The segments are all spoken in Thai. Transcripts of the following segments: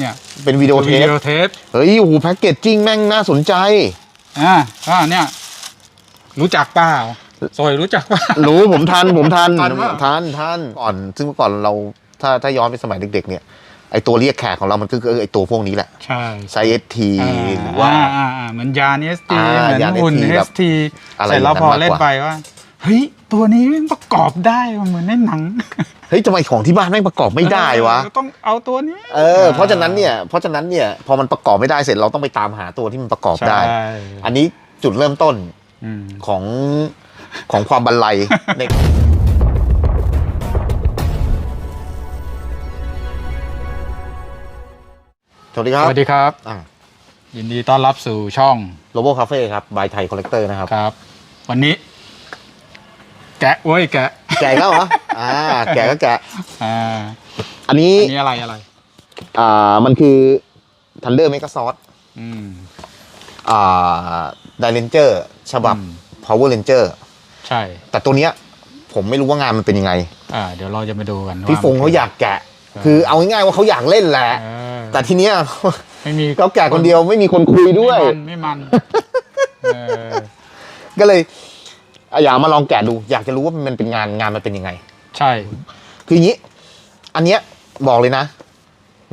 เนี่ยเป็นวิดีโอเทวิปดีโอเทปเฮ้ยโอ้โหแพ็กเกจจิ้งแม่งน่าสนใจอ่าอ่าเนี่ย รู้จักเปล่าซอยรู้จักเปล่ารู้ผมทันผมทันทันปะทันทันก่อน ซึ่งเมื่อก่อนเราถ้าถ้าย้อนไปสมัยเด็ก ๆ เนี่ยไอตัวเรียกแขกของเรามันก็คือไอตัวพวกนี้แหละ ใช่ไซเอสทีหรือว่าอ่อ่อ่าเหมือนยานเอสทีอ่าเหมือนยานหุ่น ST เอแบบสทีอะไรเสร็จแล้วแบบนั้นพอมากกว่าเล่นไปว่า เฮ้ย ตัวนี้มันประกอบได้ว่ะเหมือนในหนัง เฮ้ยทำไมของที่บ้านแม่งประกอบไม่ได้วะเออต้องเอาตัวนี้ เออ เพราะฉะนั้นเนี่ย เพราะฉะนั้นเนี่ย พอมันประกอบไม่ได้เสร็จเราต้องไปตามหาตัวที่มันประกอบได้ ใช่ อันนี้จุดเริ่มต้นอืม ของของความบันไลใน สวัสดีคสรับวัสดีครับ อ่ายินดีต้อนรับสู่ช่องโลโบคาเฟ่ครับ บายไทยคอลเลกเตอร์นะครับ ครับ วันนี้ แกะเว้ยแกะ แกะแล้วเหรออ่าแกะก็แกะ อ่าอันนี้อันนี้อะไรอะไร อ่ามันคือ Thunder Mega s o u r c e อืม อ่าไดเรนเจอร์ฉบับ อืม Power Ranger ใช่ แต่ตัวเนี้ยผมไม่รู้ว่างานมันเป็นยังไง อ่า เดี๋ยวเราจะมาดูกันพี่ว่ฟงเขาอยากแกะเออคือเอาง่ายๆว่าเขาอยากเล่นแหละ เออแต่ทีเนี้ย ไม่มีเขาแกะคนเดียวไม่มีคนคุยด้วย ไม่มันไม่มันเออ ก็เลย อะอยากมาลองแกะดู อยากจะรู้ว่ามันเป็นงานงานมันเป็นยังไง ใช่ คืออย่างนี้ อันเนี้ยบอกเลยนะ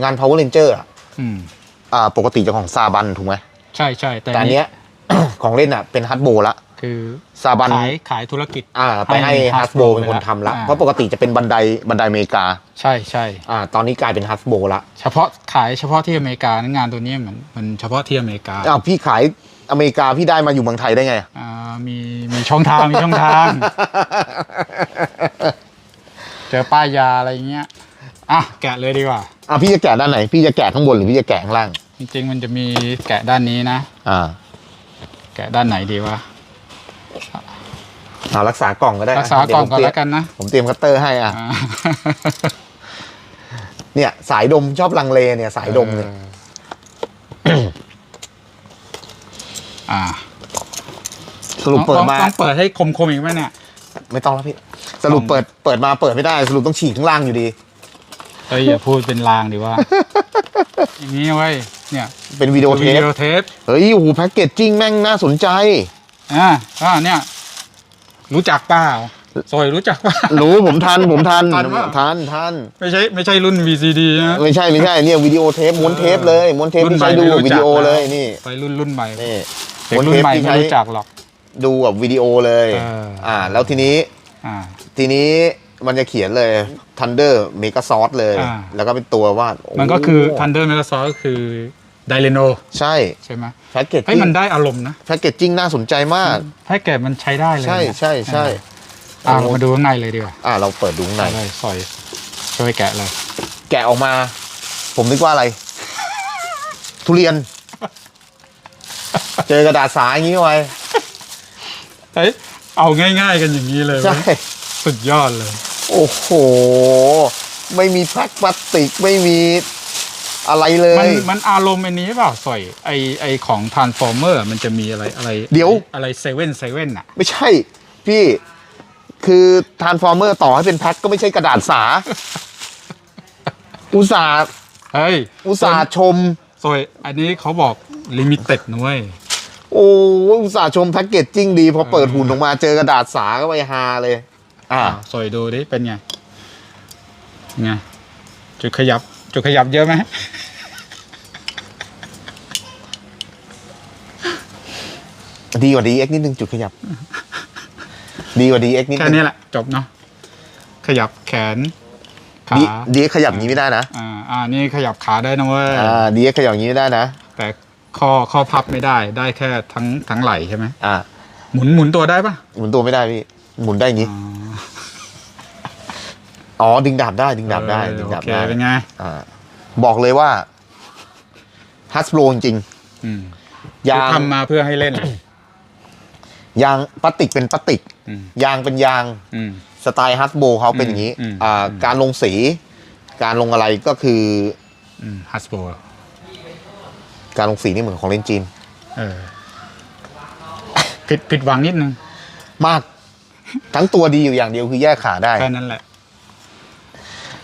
งาน Power Ranger อะอืมอ่าปกติจะของซาบันถูกไหมใช่ใช่แต่แต่อันเนี้ย ของเล่นอะเป็นฮัตโบละคือซาบันขายขายธุรกิจ อ่าไปให้ให้ฮัสโบ Hasbro เป็นคนทำละอ่า เพราะปกติจะเป็นบันไดบันไดอเมริกาใช่ใช่อ่าตอนนี้กลายเป็นฮัสโบละเฉพาะขายเฉพาะที่อเมริกานะงานตัวนี้เหมือนมันเฉพาะที่อเมริกา อ้าวพี่ขาย อเมริกาพี่ได้มาอยู่เมืองไทยได้ไง อ่ามีมีช่องทางมีช่องทาง เจอป้ายยาอะไรเงี้ยอะแกะเลยดีกว่า อะพี่จะแกะด้านไหน พี่จะแกะข้างบนหรือพี่จะแกะข้างล่าง จริงๆมันจะมีแกะด้านนี้นะ อ่าแกะด้านไหนดีวะเอารักษากล่องก็ได้รักษากล่องก่อนเดี๋ยแล้วกันนะผมเตรียมคัตเตอร์ให้อะ อ่าเนี่ย สายดมชอบลังเลเนี่ยสายดมเนี่ยอ่าสรุปเปิดมา ต้องต้องเปิดให้คมๆอีกไหมเนี่ย ไม่ต้องแล้วพี่ สรุปเปิดเปิดมาเปิดไม่ได้ สรุปต้องฉีกข้างล่างอยู่ดีเอ้ยอย่าพูดเป็นลางดีว่า อย่างนี้เว้ยเนี่ย เป็นวิดีโอเทวิปดีโอเทปเฮ้ยโอ้โหแพ็กเกจจิ้งแม่งน่าสนใจอ่าอ่าเนี่ย รู้จักเปล่าซอยรู้จักเปล่ารู้ผมทันผมทันทันปะทันทันไม่ใช่ไม่ใช่รุ่น VCD นะไม่ใช่ไม่ใช่เนี่ยวิดีโอเทปม้วนเทปเลยม้วนเทปที่ใช้ดูรุ่นใหม่ไม่รู้วิจักดีโอเลยแล้วนี่ไปรุ่นรุ่นใหม่นี่ เด็กรุ่นใหม่ไม่รู้จักหรอกดูกับวิดีโอเลยเอออ่อ่า แล้วทีนี้อ่า ทีนี้มันจะเขียนเลย Thunder Mega s o u r c e เลย อ่า แล้วก็เป็นตัวว่าโมันก็คือ Thunder m e g a s o ก็คือไดเรโนใช่ใช่ไหมแพ็กเกจเฮ้ยมันได้อารมณ์นะแพ็กเกจจิ้งน่าสนใจมากแพ็กเกจมันใช้ได้เลยใช่นะใช่ใช่อ่าเรามาดูข้างในเลยดีกว่าอ่าเราเปิดดูข้างใน เลยซอยช่วยแกะเลย แกะออกมา ผมนึกว่าอะไร ทุเรียน เจอกระดาษสาอย่างนี้เข้าไปเฮ้ยเอาง่าย ๆ กันอย่างนี้เลยใช่เว้ยสุดยอดเลย โอ้โห ไม่มีแพ็คพลาสติกไม่มีอะไรเลมันย มันอารมณ์อันนี้เปล่าสอยไอไอของ Transformer มันจะมีอะไรอะไรเดี๋ยว อะไรเซเว่นเซเว่นอะไม่ใช่ พี่คือทานฟอร์เมอร์ต่อให้เป็นแพ็คก็ไม่ใช่กระดาษสา อุตส่าห์เฮ้ยอุตส่าห์ชมซอยอันนี้เขาบอกลิมิเต็ดนะเว้ย โอ้อุตส่าห์ชมแพ็กเกจจิ้งดี พอเปิดหุ่นออกมาเจอกระดาษสาก็ไปฮาเลย อ่าซอยดูดิเป็นไงไงจุดขยับ จุดขยับเยอะไหมดีกว่าดีเอ็กนิดนึงจุดขยับ ดีกว่าดีเอ็กนิดแค่นึงนี้แหละ จบเนาะขยับแขนขาดีดีขยับอย่างนี้ไม่ได้นะอ่าอ่านี่ขยับขาได้นะเว้ยอ่าดีขยับอย่างนี้ไม่ได้นะแต่ ข้อข้อพับไม่ได้ได้แค่ทั้งทั้งไหล่ใช่ไหมอ่าหมุนหมุนตัวได้ปะหมุนตัวไม่ได้พี่หมุนได้อย่างนี้อ๋ออ๋อดึงดาบได้ดึงดาบได้เออดึงโอดาบเคได้เป็นไงอ่าบอกเลยว่าฮัสโ o จริงอืมๆยางทำมาเพื่อให้เล่น ยางพลาสติกเป็นพลาสติกอืมยางเป็นยางอืมสไตล์ฮัสโบเขาเป็นอย่างนี้อืมอ่าอืมการลงสี การลงอะไรก็คืออืมฮัสโบ การลงสีนี่เหมือนของเล่นจีน เออผิดผิดหวังนิดนึงมากทั้งตัวดีอยู่อย่างเดียวคือแยกขาได้ แค่นั้นแหละ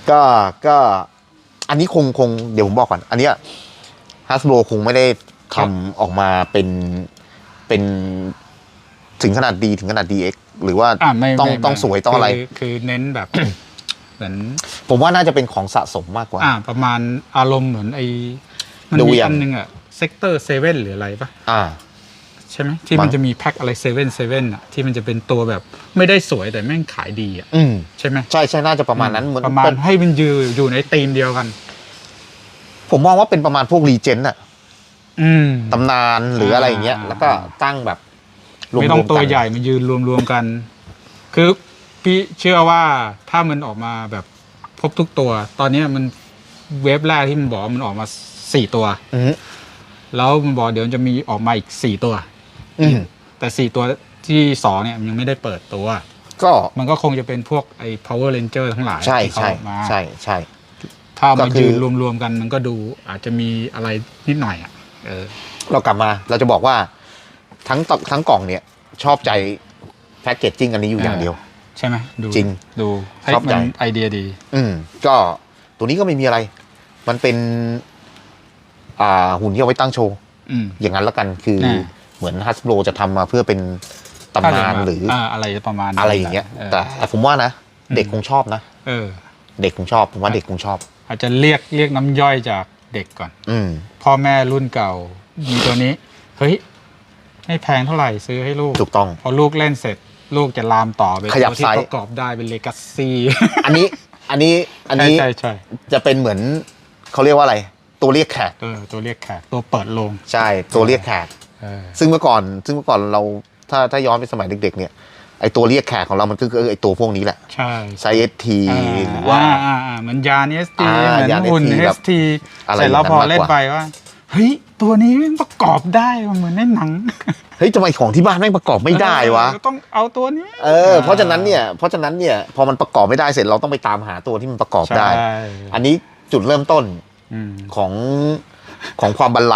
ก็ก็อันนี้คงคงเดี๋ยวผมบอกก่อน อันเนี้ยฮัสโบคงไม่ได้ทำออกมาเป็นเป็นถึงขนาดดีถึงขนาด DX หรือว่าอะไม่ต้องไม่ต้องม่สวยต้องอะไร คืคือเน้นแบบ เหมือน ผมว่าน่าจะเป็นของสะสมมากกว่า อ่า ประมาณอารมณ์เหมือนไอ้มันดูมีอย่าง อันนึงอะ เซกเตอร์เซเว่นหรืออะไรปะอ่า ใช่ไหมที่มั้มันงจะมีแพ็คอะไรเซเว่นเซเว่นอะที่มันจะเป็นตัวแบบไม่ได้สวยแต่แม่งขายดีอะอืมใช่ไหมใช่ใช่น่าจะประมาณนั้นเหมือนประมาณเป็นให้มันยืนอยู่ในธีมเดียวกัน ผมมองว่าเป็นประมาณพวกรีเจนต์อะอืม ตำนานหรืออะไรอย่างเงี้ยอ่าแล้วก็ตั้งแบบรวไม่ต้องๆตัวกัน ใหญ่มายืนรวมๆกัน คือพี่เชื่อว่าถ้ามันออกมาแบบครบทุกตัว ตอนเนี้ยมันเว็บแรกที่มันบอกว่ามันออกมาสี่ตัว อืม แล้วมันบอกเดี๋ยวจะมีออกมาอีกสี่ตัว อืมแต่สี่ตัวที่สองเนี่ยมันยังไม่ได้เปิดตัว ก็มันก็คงจะเป็นพวกไอ้ power ranger ทั้งหลายใช่ที่เขาใช่ออกมาใช่ใช่ ถ้าเอาก็มาคือ ยืนรวมๆกันมันก็ดูอาจจะมีอะไรนิดหน่อยอะเออ เรากลับมาเราจะบอกว่าทั้งตทั้งกล่องเนี่ยชอบใจแพ็กเกจจิ้งอันนี้อยู่อย่างเดียว ใช่ไหมดูจริงดูให้ชอบใจมันไอเดียดี อืมก็ตัวนี้ก็ไม่มีอะไร มันเป็นอ่า หุ่นที่เอาไว้ตั้งโชว์อืมอย่างนั้นละกันคือแน่เหมือนฮัสโบรจะทำมาเพื่อเป็นตำนานหรืออะไรประมาณนั้นอะไรอย่างเงี้ยออแต่แต่ผมว่านะอืมเด็กคงชอบนะเออ เด็กคงชอบ ผมว่าเด็กคงชอบ อาจจะเรียกเรียกน้ำย่อยจากเด็กก่อน อืมพ่อแม่รุ่นเก่า มีตัวนี้ เฮ้ยไม่แพงเท่าไหร่ซื้อให้ลูกถูกต้อง พอลูกเล่นเสร็จ ลูกจะลามต่อไปขยับตัวที่ไซส์ประกอบได้เป็นเลกัสซี่อันนี้ อันนี้อันนี้ใช่ใช่จะเป็นเหมือนเขาเรียกว่าอะไร ตัวเรียกแขกเออตัวเรียกแขกตัวเปิดโลงใช่ตัวเรียกแขกเออซึ่งเมื่อก่อน ซึ่งเมื่อก่อนเราถ้าถ้าย้อนไปสมัยเด็ก ๆ เนี่ยไอตัวเรียกแขกของเรามันก็คือไอตัวพวกนี้แหละใช่ไซส์เอสทีหรือว่า อ่าอ่าเหมือนยานเอสทีอ่าเหมือนยานหุ่น ST เอแบบสทีอะไรเสร็จแล้วพออย่างนั้นมากกว่าเล่นไปว่า เฮ้ย ตัวนี้มันประกอบได้ว่ะเหมือนในหนังเฮ้ยทำไมของที่บ้านไม่งประกอบไม่ได้วะ เออต้องเอาตัวนี้เออเพราะฉะนั้นเนี่ยเพราะฉะนั้นเนี่ยพอมันประกอบไม่ได้เสร็จเราต้องไปตามหาตัวที่มันประกอบได้ ใช่ อันนี้จุดเริ่มต้นอืม ของของความบันไล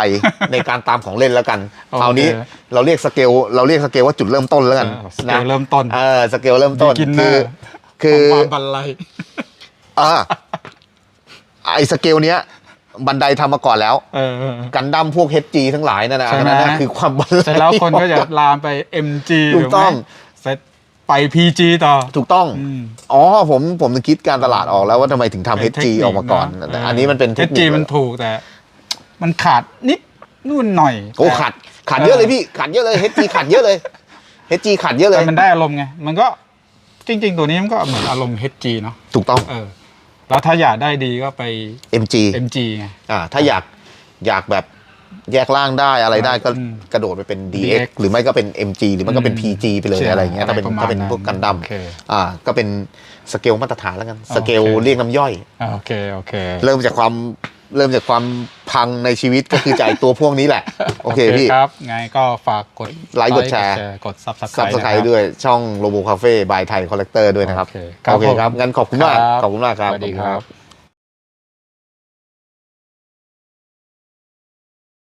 ในการตามของเล่นแล้วกันโอเคคราวนี้เราเรียกสเกลเราเรียกสเกลว่าจุดเริ่มต้นแล้วกันเออสเกลเริ่มต้นเออสเกลเริ่มต้น Beginner คือขคือองความบันไลอ่าไอสเกลเนี้ยบันไดทำมาก่อนแล้วเออเออกันดั้มพวก HG ทั้งหลายนั่นนะใช่ไหมอันนั่นนะคือความบันไลเสร็จแล้วคนก็จะลามไป MG ถูกต้อง ไหมเสร็จไป PG ต่อ ถูกต้องอืมอ๋อผมผมคิดการตลาดออกแล้วว่าทำไมถึงทำ เป็นเท HG คนิคออกมาก่อนเะแต่อันนี้มันเป็นเทคนิ HG คมันถูกแต่ มันขาดนิดนู่นหน่อยโอ้ขาดขาดเยอะเลยพี่ขาดเยอะเลย HG ขาดเยอะเลย HG ขาดเยอะเลแต่ยมันได้อารมณ์ไง มันก็จริง ๆ ตัวนี้มันก็เหมือนอารมณ์ HG เนาะ ถูกต้อง เออ แล้วถ้าอยากได้ดีก็ไป MG MG ไง อ่าถ้าอยากอยากแบบ แยกร่างได้อะไรได้ก็อืมกระโดดไปเป็น DX, DX หรือไม่ก็เป็น MG หรือไม่ก็เป็น อืม PG ไปเลยใช่อะไรอย่างเงี้ยถ้าเป็นอะไรประมาณถ้าเป็นนั้นพวกกันดั้ม โอเค อ่าก็เป็นสเกลมาตรฐานแล้วกันโอเคสเกลเรียกน้ำย่อย อ่าโอเคโอเค เริ่มจากความเริ่มจากความพังในชีวิตก็คือจากไอ้ตัวพวกนี้แหละ โอเคพี่ ครับไงก็ฝากกดไลค์กดแชร์ กด subscribe ซับสไครนะครับด้วยช่องโลโบคาเฟ่บายไทยคอลเลกเตอร์ด้วยนะครับโอเคครับโอเคครับผมงั้นขอบคุณมากครับขอบคุณมากครับสวัสดีครับ